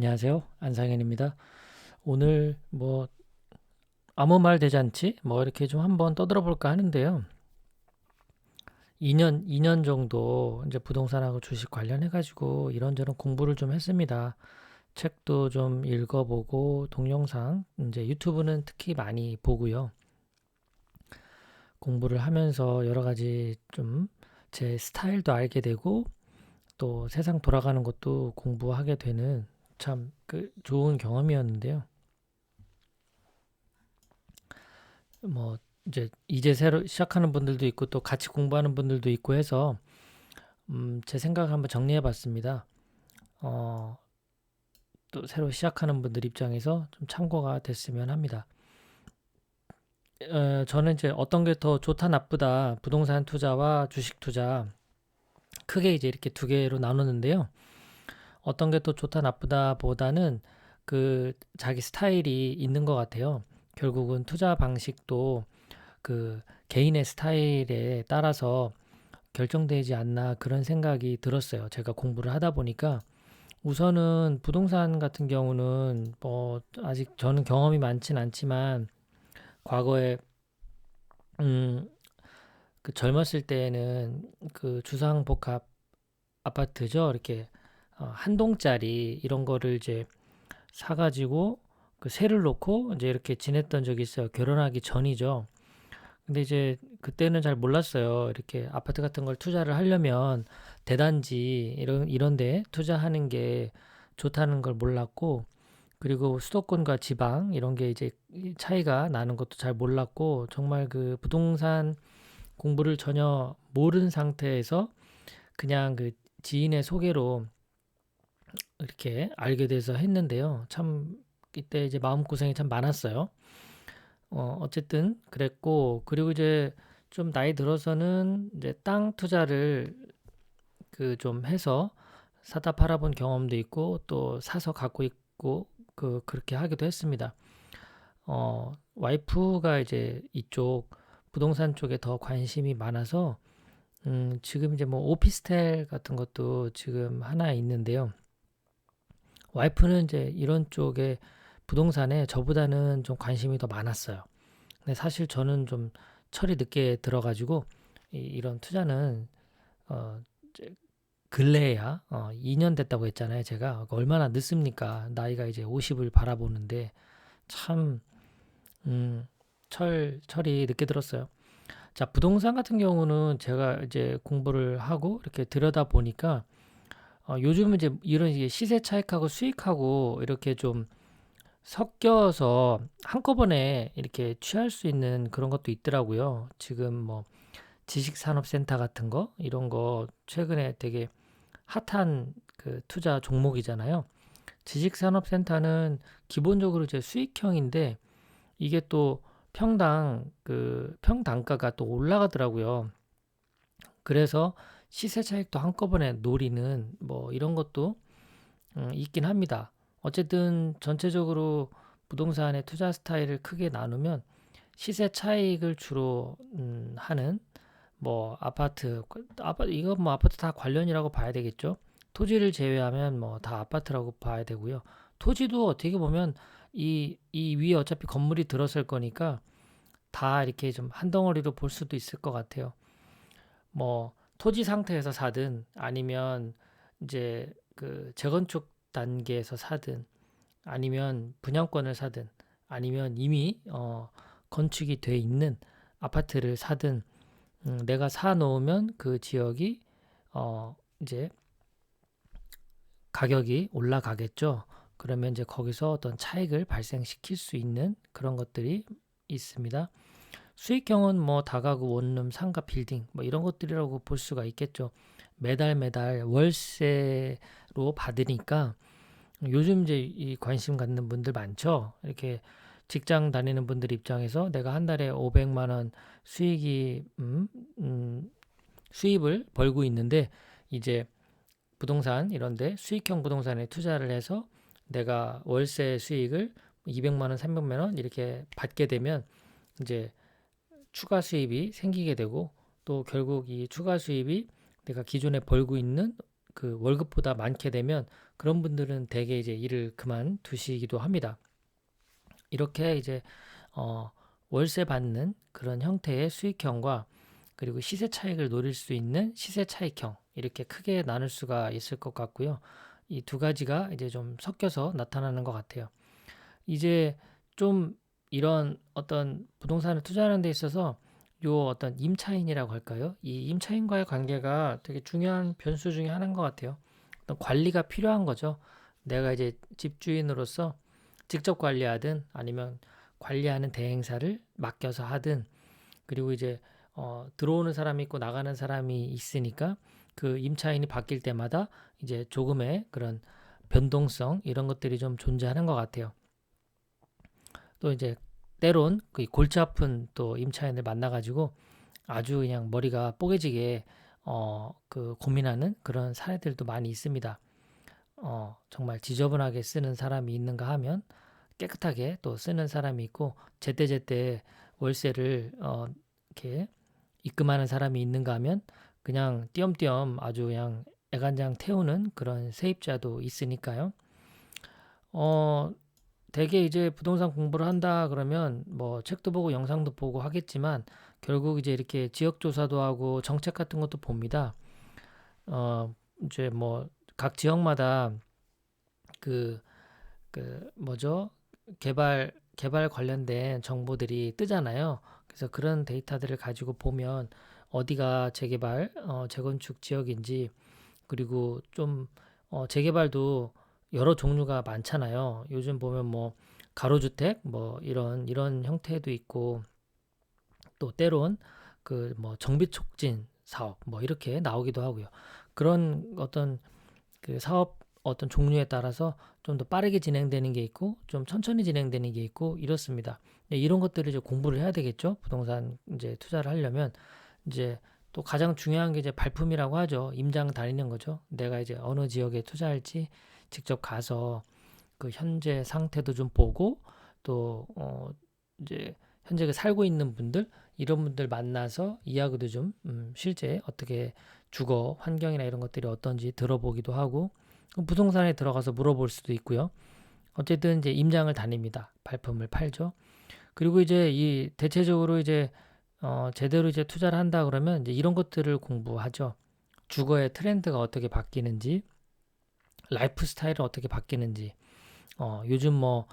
안녕하세요. 안상현입니다. 오늘 뭐 아무 말 대잔치 뭐 이렇게 좀 한번 떠들어 볼까 하는데요. 2년 2년 정도 이제 부동산하고 주식 관련해 가지고 이런저런 공부를 좀 했습니다. 책도 좀 읽어 보고 동영상 이제 유튜브는 특히 많이 보고요. 공부를 하면서 여러 가지 좀 제 스타일도 알게 되고 또 세상 돌아가는 것도 공부하게 되는 참 그 좋은 경험이었는데요. 뭐 이제 이제 새로 시작하는 분들도 있고 또 같이 공부하는 분들도 있고 해서 음, 제 생각을 한번 정리해 봤습니다. 어, 또 새로 시작하는 분들 입장에서 좀 참고가 됐으면 합니다. 어, 저는 이제 어떤 게 더 좋다 나쁘다 부동산 투자와 주식 투자 크게 이제 이렇게 두 개로 나누는데요. 어떤 게 또 좋다 나쁘다 보다는 그 자기 스타일이 있는 것 같아요. 결국은 투자 방식도 그 개인의 스타일에 따라서 결정되지 않나 그런 생각이 들었어요. 제가 공부를 하다 보니까 우선은 부동산 같은 경우는 뭐 아직 저는 경험이 많진 않지만 과거에 음 그 젊었을 때에는 그 주상복합 아파트죠. 이렇게 어, 한 동짜리 이런 거를 이제 사가지고 그 세를 놓고 이제 이렇게 지냈던 적이 있어요. 결혼하기 전이죠. 근데 이제 그때는 잘 몰랐어요. 이렇게 아파트 같은 걸 투자를 하려면 대단지 이런 이런 데 투자하는 게 좋다는 걸 몰랐고 그리고 수도권과 지방 이런 게 이제 차이가 나는 것도 잘 몰랐고 정말 그 부동산 공부를 전혀 모르는 상태에서 그냥 그 지인의 소개로 이렇게 알게 돼서 했는데요. 참 이때 이제 마음고생이 참 많았어요. 어, 어쨌든 그랬고 그리고 이제 좀 나이 들어서는 이제 땅 투자를 그 좀 해서 사다 팔아본 경험도 있고 또 사서 갖고 있고 그 그렇게 하기도 했습니다. 어, 와이프가 이제 이쪽 부동산 쪽에 더 관심이 많아서 음, 지금 이제 뭐 오피스텔 같은 것도 지금 하나 있는데요. 와이프는 이제 이런 쪽에 부동산에 저보다는 좀 관심이 더 많았어요. 근데 사실 저는 좀 철이 늦게 들어가지고 이, 런 투자는 어, 근래야 어, 2년 됐다고 했잖아요. 제가 얼마나 늦습니까? 나이가 이제 50을 바라보는데 참 음, 철 철이 늦게 들었어요. 자, 부동산 같은 경우는 제가 이제 공부를 하고 이렇게 들여다 보니까 어, 요즘은 이제 이런 시세 차익하고 수익하고 이렇게 좀 섞여서 한꺼번에 이렇게 취할 수 있는 그런 것도 있더라고요. 지금 뭐 지식산업센터 같은 거 이런 거 최근에 되게 핫한 그 투자 종목이잖아요. 지식산업센터는 기본적으로 이제 수익형인데 이게 또 평당 그 평단가가 또 올라가더라고요. 그래서 시세 차익도 한꺼번에 노리는 뭐 이런 것도 음, 있긴 합니다. 어쨌든 전체적으로 부동산의 투자 스타일을 크게 나누면 시세 차익을 주로 음, 하는 뭐 아파트 아파트 이거 뭐 아파트 다 관련이라고 봐야 되겠죠. 토지를 제외하면 뭐 다 아파트라고 봐야 되고요. 토지도 어떻게 보면 이, 이 위에 어차피 건물이 들었을 거니까 다 이렇게 좀 한 덩어리로 볼 수도 있을 것 같아요. 뭐 토지 상태에서 사든 아니면 이제 그 재건축 단계에서 사든 아니면 분양권을 사든 아니면 이미 어 건축이 돼 있는 아파트를 사든 음, 내가 사 놓으면 그 지역이 어 이제 가격이 올라가겠죠. 그러면 이제 거기서 어떤 차익을 발생시킬 수 있는 그런 것들이 있습니다. 수익형은 뭐 다가구 원룸 상가 빌딩 뭐 이런 것들이라고 볼 수가 있겠죠. 매달 매달 월세로 받으니까 요즘 이제 이 관심 갖는 분들 많죠. 이렇게 직장 다니는 분들 입장에서 내가 한 달에 500만 원 수익이 음, 음, 수입을 벌고 있는데 이제 부동산 이런데 수익형 부동산에 투자를 해서 내가 월세 수익을 200만 원, 300만 원 이렇게 받게 되면 이제 추가 수입이 생기게 되고 또 결국 이 추가 수입이 내가 기존에 벌고 있는 그 월급보다 많게 되면 그런 분들은 대개 이제 일을 그만두시기도 합니다. 이렇게 이제 어 월세 받는 그런 형태의 수익형과 그리고 시세 차익을 노릴 수 있는 시세 차익형 이렇게 크게 나눌 수가 있을 것 같고요. 이 두 가지가 이제 좀 섞여서 나타나는 것 같아요. 이제 좀 이런 어떤 부동산을 투자하는 데 있어서 요 어떤 임차인이라고 할까요? 이 임차인과의 관계가 되게 중요한 변수 중에 하나인 것 같아요. 어떤 관리가 필요한 거죠. 내가 이제 집주인으로서 직접 관리하든 아니면 관리하는 대행사를 맡겨서 하든 그리고 이제 어, 들어오는 사람이 있고 나가는 사람이 있으니까 그 임차인이 바뀔 때마다 이제 조금의 그런 변동성 이런 것들이 좀 존재하는 것 같아요. 또 이제 때론 그 골치 아픈 또 임차인을 만나가지고 아주 그냥 머리가 뽀개지게 어, 그 고민하는 그런 사례들도 많이 있습니다. 어, 정말 지저분하게 쓰는 사람이 있는가 하면 깨끗하게 또 쓰는 사람이 있고 제때제때 월세를 어, 이렇게 입금하는 사람이 있는가 하면 그냥 띄엄띄엄 아주 그냥 애간장 태우는 그런 세입자도 있으니까요. 어, 대개 이제 부동산 공부를 한다 그러면 뭐 책도 보고 영상도 보고 하겠지만 결국 이제 이렇게 지역 조사도 하고 정책 같은 것도 봅니다. 어, 이제 뭐 각 지역마다 그, 그 뭐죠? 개발 개발 관련된 정보들이 뜨잖아요. 그래서 그런 데이터들을 가지고 보면 어디가 재개발, 어, 재건축 지역인지 그리고 좀 어, 재개발도 여러 종류가 많잖아요. 요즘 보면 뭐 가로주택 뭐 이런 이런 형태도 있고 또 때론 그 뭐 정비 촉진 사업 뭐 이렇게 나오기도 하고요. 그런 어떤 그 사업 어떤 종류에 따라서 좀 더 빠르게 진행되는 게 있고 좀 천천히 진행되는 게 있고 이렇습니다. 네, 이런 것들을 이제 공부를 해야 되겠죠. 부동산 이제 투자를 하려면 이제 또 가장 중요한 게 이제 발품이라고 하죠. 임장 다니는 거죠. 내가 이제 어느 지역에 투자할지 직접 가서 그 현재 상태도 좀 보고 또 어 이제 현재 그 살고 있는 분들 이런 분들 만나서 이야기도 좀 음, 실제 어떻게 주거 환경이나 이런 것들이 어떤지 들어보기도 하고 부동산에 들어가서 물어볼 수도 있고요. 어쨌든 이제 임장을 다닙니다. 발품을 팔죠. 그리고 이제 이 대체적으로 이제 어 제대로 이제 투자를 한다 그러면 이제 이런 것들을 공부하죠. 주거의 트렌드가 어떻게 바뀌는지, 라이프 스타일은 어떻게 바뀌는지. 어 요즘 뭐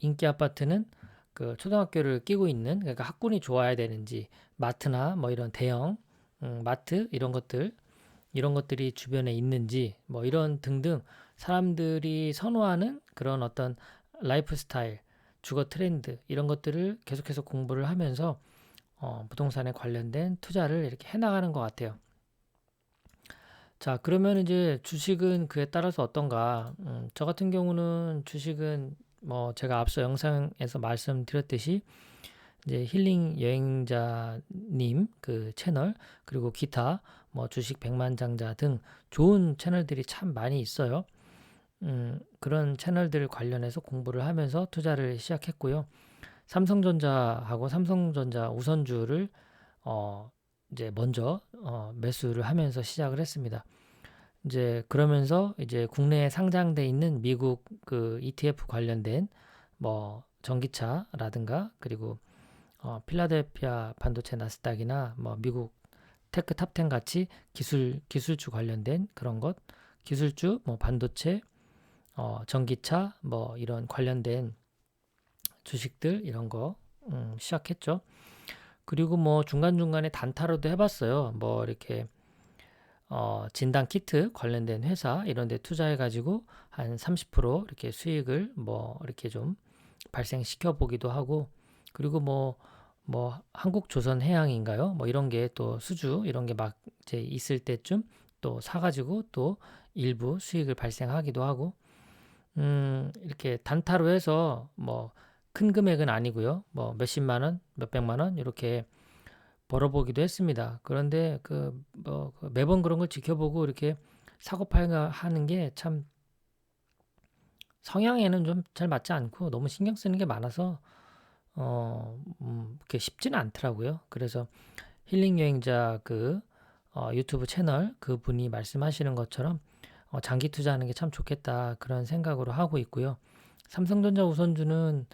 인기 아파트는 그 초등학교를 끼고 있는 그러니까 학군이 좋아야 되는지 마트나 뭐 이런 대형 음, 마트 이런 것들 이런 것들이 주변에 있는지 뭐 이런 등등 사람들이 선호하는 그런 어떤 라이프 스타일, 주거 트렌드 이런 것들을 계속해서 공부를 하면서 어, 부동산에 관련된 투자를 이렇게 해나가는 것 같아요. 자, 그러면 이제 주식은 그에 따라서 어떤가? 음, 저 같은 경우는 주식은 뭐 제가 앞서 영상에서 말씀드렸듯이 이제 힐링 여행자님 그 채널 그리고 기타 뭐 주식 백만장자 등 좋은 채널들이 참 많이 있어요. 음, 그런 채널들 관련해서 공부를 하면서 투자를 시작했고요. 삼성전자하고 삼성전자 우선주를 어, 이제 먼저 어, 매수를 하면서 시작을 했습니다. 이제 그러면서 이제 국내에 상장돼 있는 미국 그 ETF 관련된 뭐 전기차라든가 그리고 어, 필라델피아 반도체 나스닥이나 뭐 미국 테크 탑10 같이 기술 기술주 관련된 그런 것 기술주 뭐 반도체 어, 전기차 뭐 이런 관련된 주식들 이런 거 음, 시작했죠. 그리고 뭐 중간중간에 단타로도 해봤어요. 뭐 이렇게 어, 진단 키트 관련된 회사 이런 데 투자해 가지고 한 30% 이렇게 수익을 뭐 이렇게 좀 발생시켜 보기도 하고 그리고 뭐뭐 뭐 한국조선해양인가요? 뭐 이런 게 또 수주 이런 게 막 이제 있을 때쯤 또 사가지고 또 일부 수익을 발생하기도 하고 음 이렇게 단타로 해서 뭐 큰 금액은 아니고요. 뭐 몇십만 원, 몇백만 원 이렇게 벌어보기도 했습니다. 그런데 그뭐 그 매번 그런 걸 지켜보고 이렇게 사고 팔가 하는 게 참 성향에는 좀 잘 맞지 않고 너무 신경 쓰는 게 많아서 어 음, 그게 쉽지는 않더라고요. 그래서 힐링 여행자 그 어, 유튜브 채널 그 분이 말씀하시는 것처럼 어, 장기 투자하는 게 참 좋겠다 그런 생각으로 하고 있고요. 삼성전자 우선주는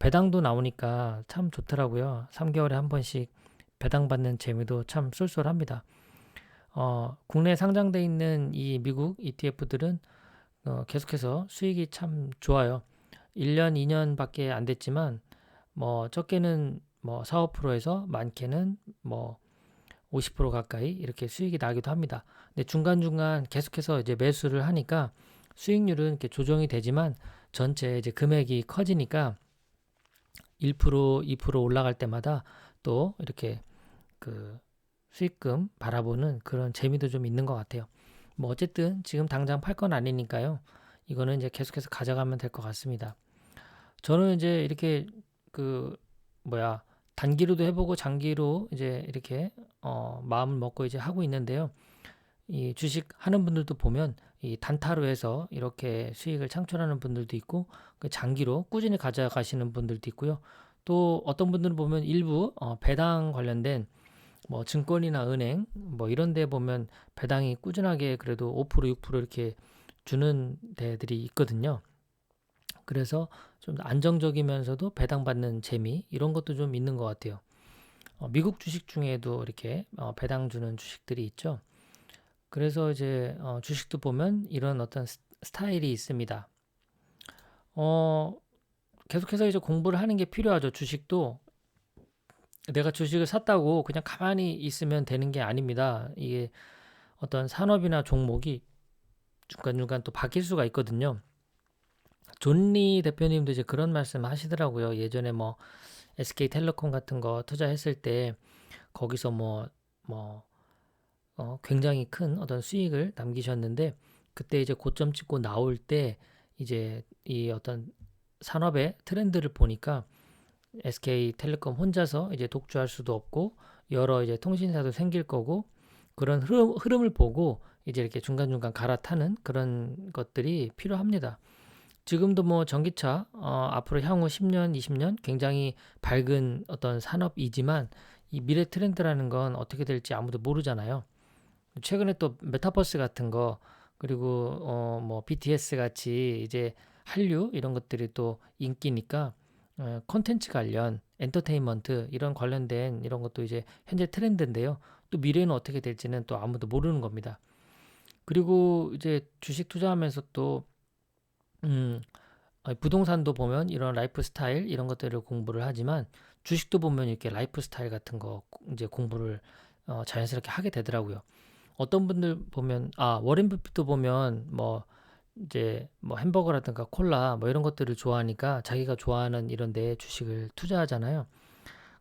배당도 나오니까 참 좋더라고요. 3개월에 한 번씩 배당 받는 재미도 참 쏠쏠합니다. 어, 국내에 상장돼 있는 이 미국 ETF들은 어, 계속해서 수익이 참 좋아요. 1년, 2년밖에 안 됐지만 뭐 적게는 뭐 4, 5%에서 많게는 뭐 50% 가까이 이렇게 수익이 나기도 합니다. 근데 중간중간 계속해서 이제 매수를 하니까 수익률은 이렇게 조정이 되지만 전체 이제 금액이 커지니까 1%, 2% 올라갈 때마다 또 이렇게 그 수익금 바라보는 그런 재미도 좀 있는 것 같아요. 뭐 어쨌든 지금 당장 팔 건 아니니까요. 이거는 이제 계속해서 가져가면 될 것 같습니다. 저는 이제 이렇게 그 뭐야 단기로도 해보고 장기로 이제 이렇게 어 마음을 먹고 이제 하고 있는데요. 이 주식 하는 분들도 보면 이 단타로 해서 이렇게 수익을 창출하는 분들도 있고 그 장기로 꾸준히 가져가시는 분들도 있고요. 또 어떤 분들은 보면 일부 어 배당 관련된 뭐 증권이나 은행 뭐 이런 데 보면 배당이 꾸준하게 그래도 5% 6% 이렇게 주는 데들이 있거든요. 그래서 좀 안정적이면서도 배당받는 재미 이런 것도 좀 있는 것 같아요. 어, 미국 주식 중에도 이렇게 어, 배당 주는 주식들이 있죠. 그래서 이제 어, 주식도 보면 이런 어떤 스- 스타일이 있습니다. 어, 계속해서 이제 공부를 하는 게 필요하죠. 주식도 내가 주식을 샀다고 그냥 가만히 있으면 되는 게 아닙니다. 이게 어떤 산업이나 종목이 중간중간 또 바뀔 수가 있거든요. 존리 대표님도 이제 그런 말씀 하시더라고요. 예전에 뭐 SK텔레콤 같은 거 투자했을 때 거기서 뭐, 뭐, 어, 굉장히 큰 어떤 수익을 남기셨는데 그때 이제 고점 찍고 나올 때 이제 이 어떤 산업의 트렌드를 보니까 SK텔레콤 혼자서 이제 독주할 수도 없고 여러 이제 통신사도 생길 거고 그런 흐름, 흐름을 보고 이제 이렇게 중간중간 갈아타는 그런 것들이 필요합니다. 지금도 뭐 전기차 어, 앞으로 향후 10년, 20년 굉장히 밝은 어떤 산업이지만 이 미래 트렌드라는 건 어떻게 될지 아무도 모르잖아요. 최근에 또 메타버스 같은 거 그리고 어, 뭐 BTS 같이 이제 한류 이런 것들이 또 인기니까 어, 콘텐츠 관련 엔터테인먼트 이런 관련된 이런 것도 이제 현재 트렌드인데요. 또 미래는 어떻게 될지는 또 아무도 모르는 겁니다. 그리고 이제 주식 투자하면서 또 음, 어, 부동산도 보면 이런 라이프 스타일 이런 것들을 공부를 하지만 주식도 보면 이렇게 라이프 스타일 같은 거 이제 공부를 어, 자연스럽게 하게 되더라고요. 어떤 분들 보면 아 워렌 버핏도 보면 뭐 이제 뭐 햄버거라든가 콜라 뭐 이런 것들을 좋아하니까 자기가 좋아하는 이런 데 주식을 투자하잖아요.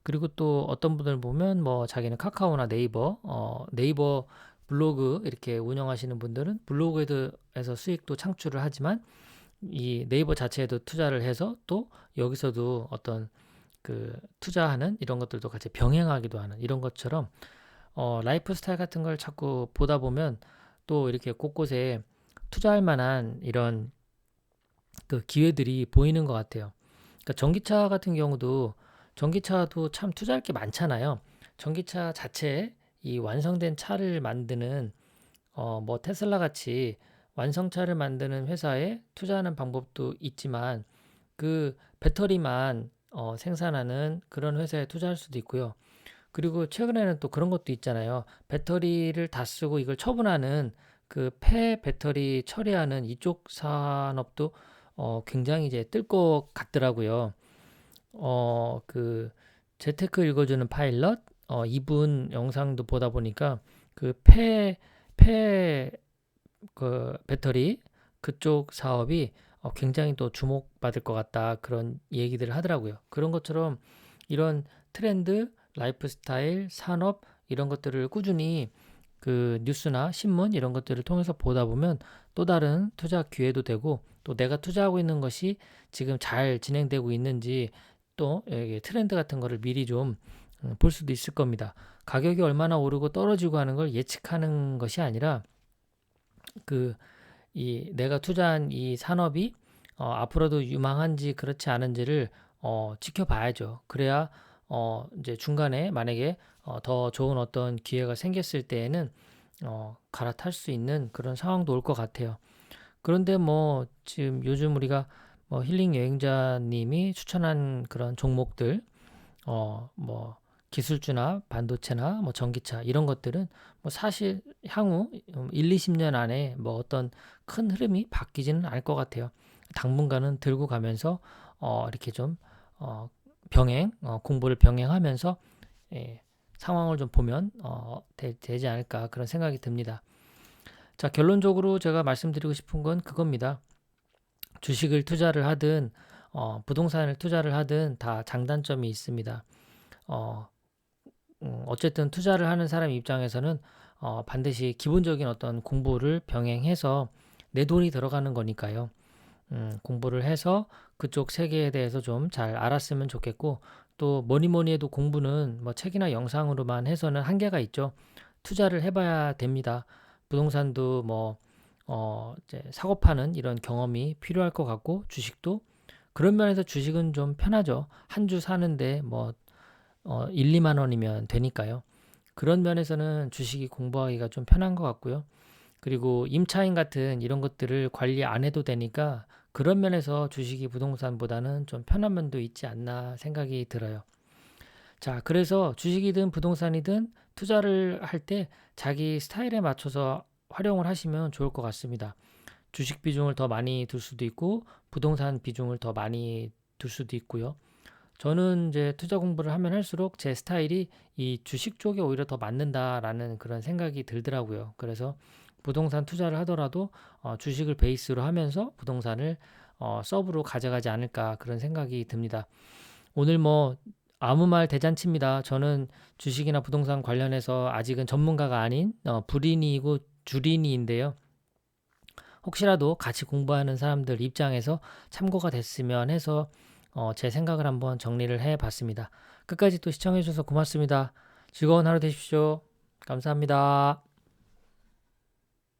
그리고 또 어떤 분들 보면 뭐 자기는 카카오나 네이버 어 네이버 블로그 이렇게 운영하시는 분들은 블로그에서 수익도 창출을 하지만 이 네이버 자체에도 투자를 해서 또 여기서도 어떤 그 투자하는 이런 것들도 같이 병행하기도 하는 이런 것처럼 어, 라이프 스타일 같은 걸 자꾸 보다 보면 또 이렇게 곳곳에 투자할 만한 이런 그 기회들이 보이는 것 같아요. 그러니까 전기차 같은 경우도 전기차도 참 투자할 게 많잖아요. 전기차 자체에 이 완성된 차를 만드는 어, 뭐 테슬라 같이 완성차를 만드는 회사에 투자하는 방법도 있지만 그 배터리만 어, 생산하는 그런 회사에 투자할 수도 있고요. 그리고 최근에는 또 그런 것도 있잖아요. 배터리를 다 쓰고 이걸 처분하는 그 폐 배터리 처리하는 이쪽 산업도 어, 굉장히 이제 뜰 것 같더라고요. 어, 그 재테크 읽어주는 파일럿 어, 이분 영상도 보다 보니까 그 폐, 폐, 그 배터리 그쪽 사업이 어, 굉장히 또 주목받을 것 같다 그런 얘기들을 하더라고요. 그런 것처럼 이런 트렌드, 라이프 스타일, 산업 이런 것들을 꾸준히 그 뉴스나 신문 이런 것들을 통해서 보다 보면 또 다른 투자 기회도 되고 또 내가 투자하고 있는 것이 지금 잘 진행되고 있는지 또 트렌드 같은 거를 미리 좀 볼 수도 있을 겁니다. 가격이 얼마나 오르고 떨어지고 하는 걸 예측하는 것이 아니라 그 이 내가 투자한 이 산업이 어, 앞으로도 유망한지 그렇지 않은지를 어, 지켜봐야죠. 그래야 어, 이제 중간에 만약에 어, 더 좋은 어떤 기회가 생겼을 때에는 어, 갈아탈 수 있는 그런 상황도 올 것 같아요. 그런데 뭐 지금 요즘 우리가 뭐 힐링 여행자님이 추천한 그런 종목들 어 뭐 기술주나 반도체나 뭐 전기차 이런 것들은 뭐 사실 향후 1, 20년 안에 뭐 어떤 큰 흐름이 바뀌지는 않을 것 같아요. 당분간은 들고 가면서 어 이렇게 좀 어 병행 어 공부를 병행하면서 예, 상황을 좀 보면 어 되, 되지 않을까 그런 생각이 듭니다. 자, 결론적으로 제가 말씀드리고 싶은 건 그겁니다. 주식을 투자를 하든 어, 부동산을 투자를 하든 다 장단점이 있습니다. 어, 음, 어쨌든 투자를 하는 사람 입장에서는 어, 반드시 기본적인 어떤 공부를 병행해서 내 돈이 들어가는 거니까요. 음, 공부를 해서 그쪽 세계에 대해서 좀 잘 알았으면 좋겠고 또 뭐니 뭐니 해도 공부는 뭐 책이나 영상으로만 해서는 한계가 있죠. 투자를 해봐야 됩니다. 부동산도 뭐 어, 이제 사고 파는 이런 경험이 필요할 것 같고 주식도 그런 면에서 주식은 좀 편하죠. 한 주 사는데 뭐 어, 1, 2만 원이면 되니까요. 그런 면에서는 주식이 공부하기가 좀 편한 것 같고요. 그리고 임차인 같은 이런 것들을 관리 안 해도 되니까 그런 면에서 주식이 부동산보다는 좀 편한 면도 있지 않나 생각이 들어요. 자, 그래서 주식이든 부동산이든 투자를 할 때 자기 스타일에 맞춰서 활용을 하시면 좋을 것 같습니다. 주식 비중을 더 많이 둘 수도 있고 부동산 비중을 더 많이 둘 수도 있고요. 저는 이제 투자 공부를 하면 할수록 제 스타일이 이 주식 쪽에 오히려 더 맞는다라는 그런 생각이 들더라고요. 그래서 부동산 투자를 하더라도 어, 주식을 베이스로 하면서 부동산을 어, 서브로 가져가지 않을까 그런 생각이 듭니다. 오늘 뭐 아무 말 대잔치입니다. 저는 주식이나 부동산 관련해서 아직은 전문가가 아닌 어, 불인이고 주린이인데요. 혹시라도 같이 공부하는 사람들 입장에서 참고가 됐으면 해서 어, 제 생각을 한번 정리를 해 봤습니다. 끝까지 또 시청해 주셔서 고맙습니다. 즐거운 하루 되십시오. 감사합니다.